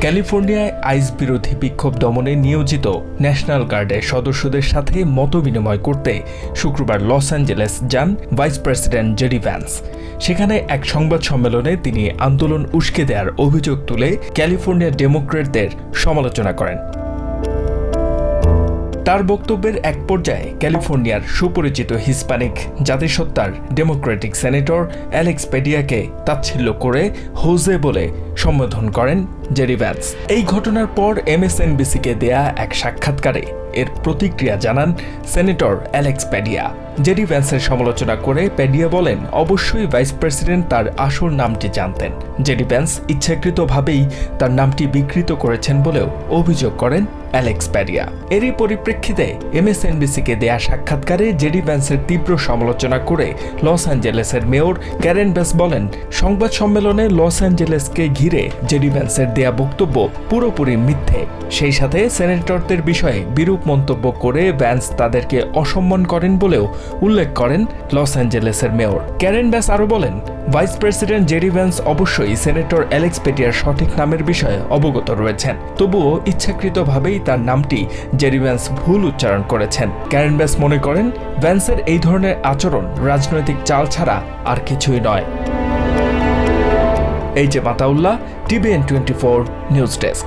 ক্যালিফোর্নিয়ায় আইস বিরোধী বিক্ষোভ দমনে নিয়োজিত ন্যাশনাল গার্ডের সদস্যদের সাথে মতবিনিময় করতে শুক্রবার লস অ্যাঞ্জেলেস যান ভাইস প্রেসিডেন্ট জেডি ভ্যান্স। সেখানে এক সংবাদ সম্মেলনে তিনি আন্দোলন উস্কে দেওয়ার অভিযোগ তুলে ক্যালিফোর্নিয়া ডেমোক্রেটদের সমালোচনা করেন। তার বক্তব্যের এক পর্যায়ে ক্যালিফোর্নিয়ার সুপরিচিত হিসপ্যানিক জাতিসত্তার ডেমোক্রেটিক সেনেটর অ্যালেক্স পেডিয়াকে তাচ্ছিল্য করে হোজে বলে সম্বোধন করেন জেরি ভ্যান্স এই ঘটনার পর এমএসএনবিসিকে দেয়া এক সাক্ষাৎকারে এর প্রতিক্রিয়া জানান সেনেটর অ্যালেক্স প্যাডিয়া। জেডি ভ্যান্সের সমালোচনা করে প্যাডিয়া বলেন, অবশ্যই ভাইস প্রেসিডেন্ট তার আসল নামটি জানতেন। জেডি ভ্যান্স ইচ্ছাকৃতভাবেই তার নামটি বিকৃত করেছেন বলেও অভিযোগ করেন অ্যালেক্স প্যাডিয়া। এরই পরিপ্রেক্ষিতে এমএসএনবিসিকে দেয়া সাক্ষাৎকারে জেডি ভ্যান্সের তীব্র সমালোচনা করে লস অ্যাঞ্জেলেসের মেয়র ক্যারেন ব্যাস বলেন, সংবাদ সম্মেলনে লস অ্যাঞ্জেলেসকে ঘিরে জেডি ভ্যান্সের দেয়া বক্তব্য পুরোপুরি মিথ্যে। সেই সাথে সেনেটরদের বিষয়ে বিরূপ মন্তব্য করে ভ্যান্স তাদেরকে অসম্মান করেন বলেও উল্লেখ করেন লস অ্যাঞ্জেলেসের মেয়র। ক্যারেন ব্যাস আরও বলেন, ভাইস প্রেসিডেন্ট জেরি ভ্যান্স অবশ্যই সেনেটর অ্যালেক্স পেটিয়ার সঠিক নামের বিষয়ে অবগত রয়েছেন। তবুও ইচ্ছাকৃতভাবেই তার নামটি জেরি ভ্যান্স ভুল উচ্চারণ করেছেন। ক্যারেন ব্যাস মনে করেন, ভ্যান্সের এই ধরনের আচরণ রাজনৈতিক চাল ছাড়া আর কিছুই নয়। এই যে Mataullah, TVN twenty four news desk.